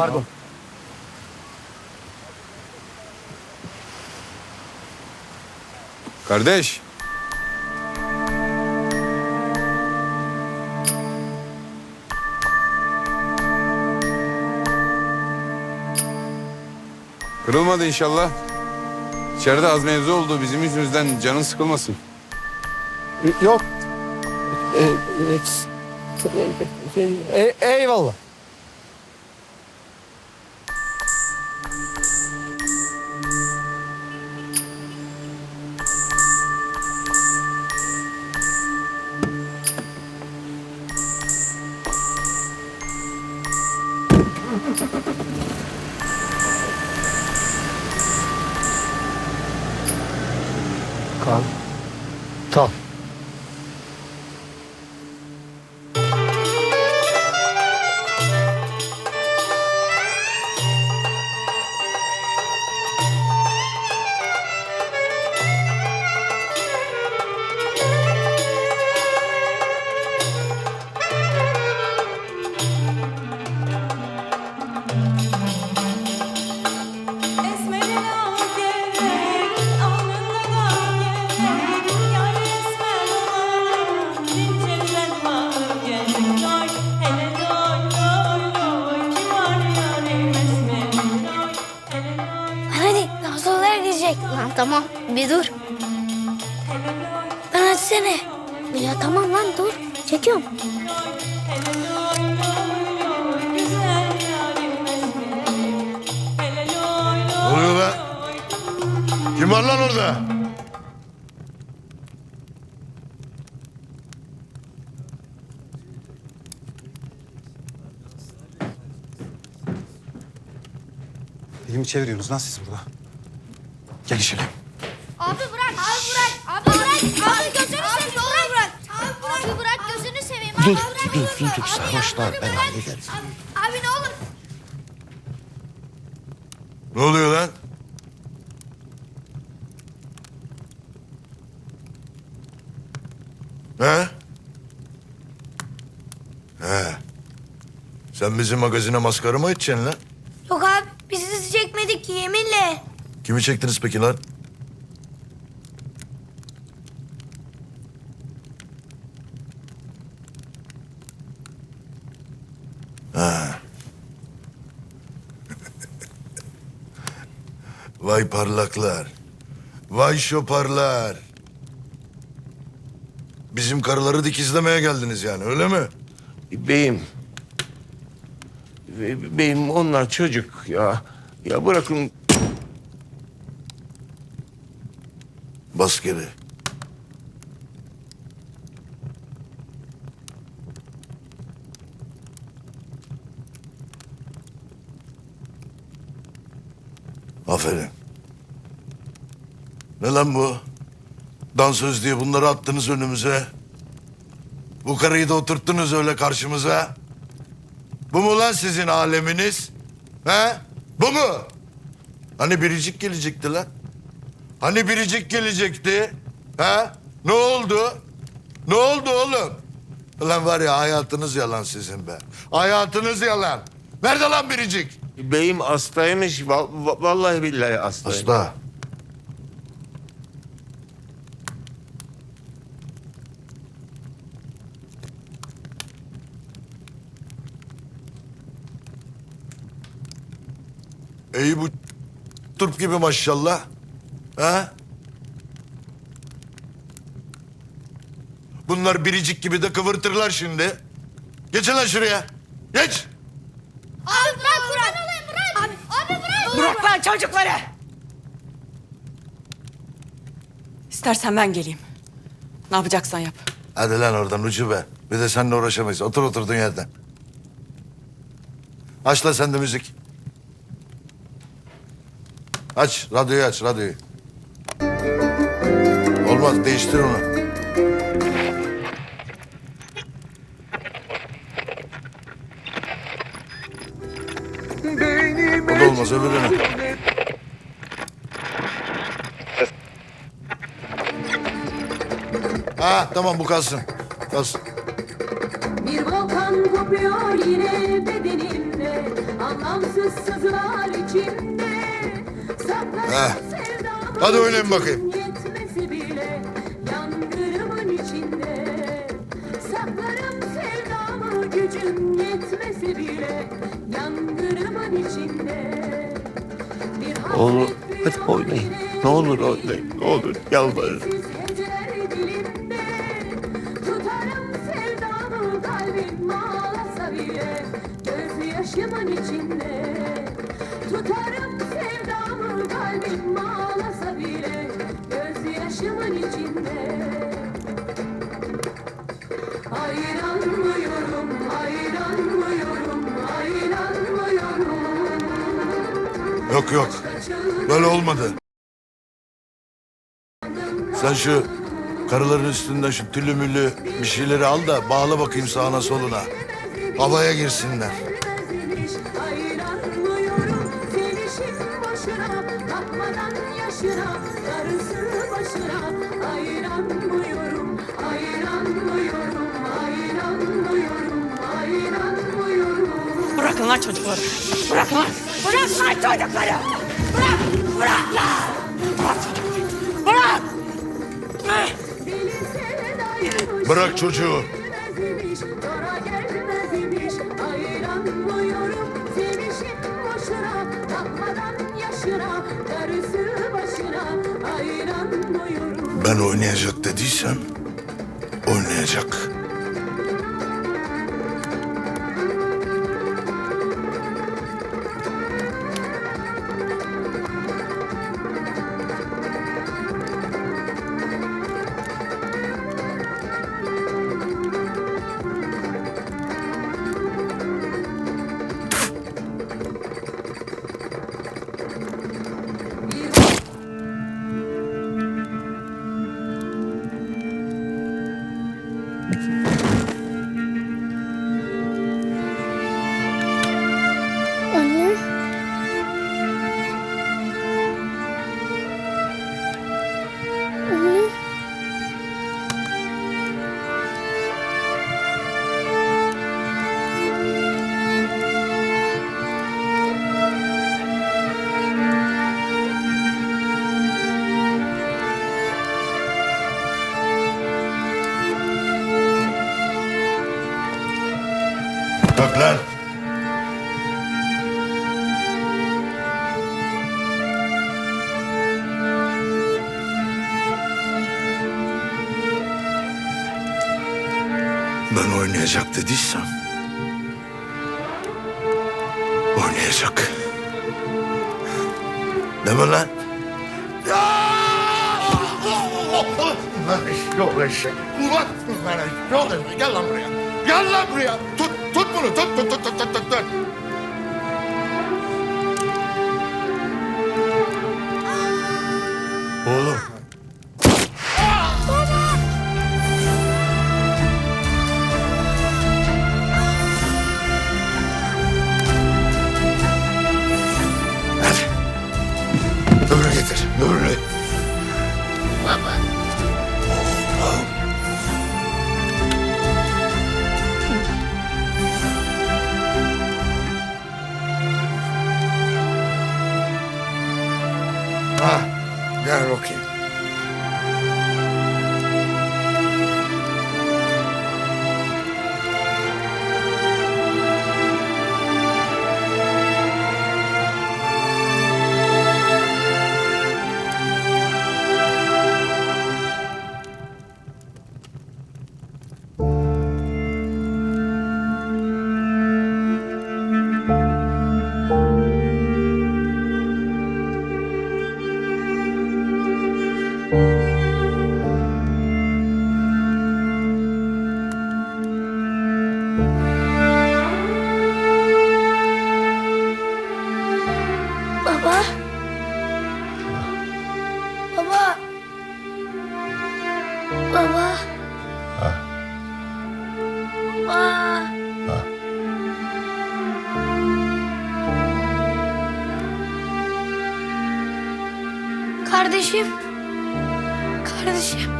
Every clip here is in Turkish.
Pardon. Kardeş. Kırılmadı inşallah. İçeride az mevzu oldu. Bizim yüzümüzden canın sıkılmasın. Yok. E, e, e, eyvallah. Kan. Tal. Lan tamam bir dur. Lan açsene. Ya tamam lan dur. Çekiyorum. Ne oluyor lan? Kim var lan orada? Elimi çeviriyorsunuz lan siz burada. Gel. Abi bırak. Abi bırak. Abi bırak. Abi gözünü seveyim. Abi bırak. Abi bırak. Abi bırak gözünü seveyim. Abi Dur, bırak. dur, dur, dur. Sarhoşlar, ben hallederim. Abi, abi ne olur. Ne oluyor lan? He? He. Sen bizim magazine maskara mı edeceksin lan? Yok abi biz sizi çekmedik ki yeminle. Kimi çektiniz peki lan? Ha. Vay parlaklar. Vay şoparlar. Bizim karıları dikizlemeye geldiniz yani öyle mi? Beyim. Be- Beyim onlar çocuk ya. Ya bırakın Bas geri. Aferin. Ne lan bu? Dansöz diye bunları attınız önümüze. Bu karıyı da oturttunuz öyle karşımıza. Bu mu lan sizin aleminiz? He? Bu mu? Hani biricik gelecekti lan? Hani biricik gelecekti? Ha? Ne oldu? Ne oldu oğlum? Ulan var ya hayatınız yalan sizin be. Hayatınız yalan. Nerede lan biricik? beyim hastaymış. Va- va- vallahi billahi hastaymış. Hasta. İyi bu turp gibi maşallah. Ha? Bunlar biricik gibi de kıvırtırlar şimdi. Geçin lan şuraya. Geç. Abi bırak bırak. olayım bırak. Abi, abi bırak. Bırak lan çocukları. İstersen ben geleyim. Ne yapacaksan yap. Hadi lan oradan ucu be. Bir de seninle uğraşamayız. Otur oturduğun yerden. Aç lan sen de müzik. Aç, radyoyu aç, radyoyu. Olmaz, değiştir onu. O da olmaz, öbürünü. Ha, tamam bu kalsın. Kalsın. Bir volkan kopuyor yine bedenimde Anlamsız sızılar içimde Heh. sevdamı Hadi oynayın bakayım. Gücüm yetmesi bile Yangınımın içinde Oğlum hadi oynayın. Ne olur oynayın. Ne olur yalvarırım. İçinde Tutarım sevdamı kalbim ağlasa bile Gözyaşımın içinde Ayranmıyorum, Yok yok. Böyle olmadı. Sen şu karıların üstünden şu tülü mülü bir şeyleri al da bağla bakayım sağına soluna. Havaya girsinler. Bırakın lan çocukları. Bırakın lan. Bırak lan çocukları. Bırak. Bırak lan. Bırak. Bırak. Bırak çocuğu. Ben oynayacak dediysem oynayacak. Ben oynayacak dediysem oynayacak. Deme lan. Yok eşek. Ulan yok eşek. Gel lan buraya. Gel lan buraya. Tut, tut bunu. Tut, tut, tut, tut, tut, tut. Baba. Baba. Baba. Baba. Kardeşim. Kardeşim. Kardeşim.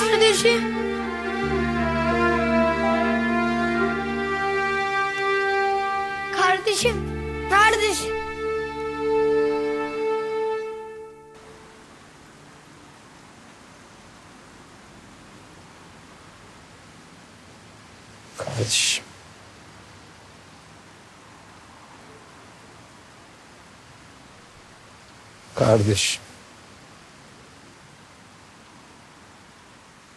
Kardeşim. Kardeşim. Kardeşim.